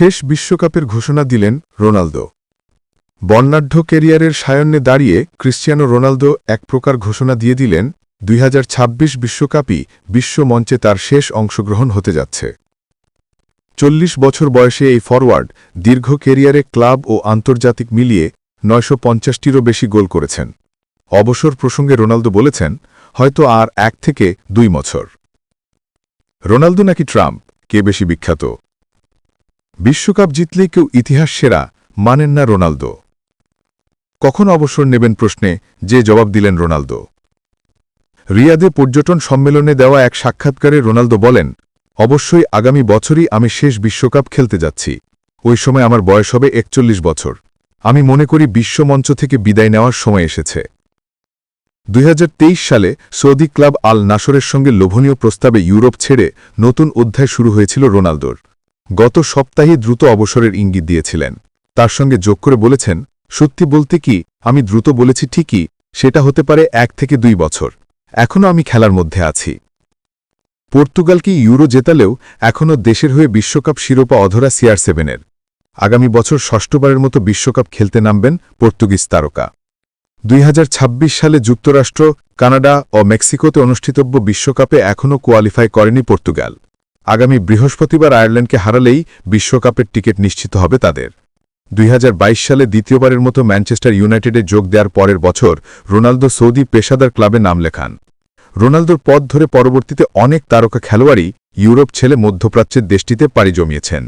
শেষ বিশ্বকাপের ঘোষণা দিলেন রোনালদো। বর্ণাঢ্য কেরিয়ারের সায়ন্যে দাঁড়িয়ে ক্রিশ্চিয়ানো রোনালদো এক প্রকার ঘোষণা দিয়ে দিলেন, দুই বিশ্বকাপই বিশ্বমঞ্চে তার শেষ অংশগ্রহণ হতে যাচ্ছে। চল্লিশ বছর বয়সে এই ফরওয়ার্ড দীর্ঘ কেরিয়ারে ক্লাব ও আন্তর্জাতিক মিলিয়ে নয়শো পঞ্চাশটিরও বেশি গোল করেছেন। অবসর প্রসঙ্গে রোনালদো বলেছেন, হয়তো আর এক থেকে দুই বছর। রোনালদো নাকি ট্রাম্প? কে বেশি বিখ্যাত? বিশ্বকাপ জিতলেই কেউ ইতিহাস সেরা মানেন না রোনালদো। কখন অবসর নেবেন প্রশ্নে যে জবাব দিলেন রোনালদো। রিয়াদে পর্যটন সম্মেলনে দেওয়া এক সাক্ষাৎকারে রোনালদো বলেন, অবশ্যই আগামী বছরই আমি শেষ বিশ্বকাপ খেলতে যাচ্ছি। ওই সময় আমার বয়স হবে একচল্লিশ বছর। আমি মনে করি বিশ্বমঞ্চ থেকে বিদায় নেওয়ার সময় এসেছে। দুই হাজার তেইশ সালে সৌদি ক্লাব আল নাসরের সঙ্গে লোভনীয় প্রস্তাবে ইউরোপ ছেড়ে নতুন অধ্যায় শুরু হয়েছিল রোনালদোর। গত সপ্তাহে দ্রুত অবসরের ইঙ্গিত দিয়েছিলেন। তার সঙ্গে যোগ করে বলেছেন, সত্যি বলতে কি, আমি দ্রুত বলেছি ঠিকই, সেটা হতে পারে এক থেকে দুই বছর। এখনও আমি খেলার মধ্যে আছি। পর্তুগালকে ইউরো জেতালেও এখনও দেশের হয়ে বিশ্বকাপ শিরোপা অধরা সিআর সেভেনের। আগামী বছর ষষ্ঠবারের মতো বিশ্বকাপ খেলতে নামবেন পর্তুগিজ তারকা। দুই হাজার ছাব্বিশ সালে যুক্তরাষ্ট্র, কানাডা ও মেক্সিকোতে অনুষ্ঠিতব্য বিশ্বকাপে এখনও কোয়ালিফাই করেনি পর্তুগাল। আগামী বৃহস্পতিবার আয়ারল্যান্ডকে হারালেই বিশ্বকাপের টিকিট নিশ্চিত হবে তাদের। দুই হাজার বাইশ সালে দ্বিতীয়বারের মতো ম্যানচেস্টার ইউনাইটেডে যোগ দেওয়ার পরের বছর রোনালদো সৌদি পেশাদার ক্লাবে নাম লেখান। রোনালদোর পথ ধরে পরবর্তীতে অনেক তারকা খেলোয়াড়ই ইউরোপ ছেলে মধ্যপ্রাচ্যের দেশটিতে পাড়ি জমিয়েছেন।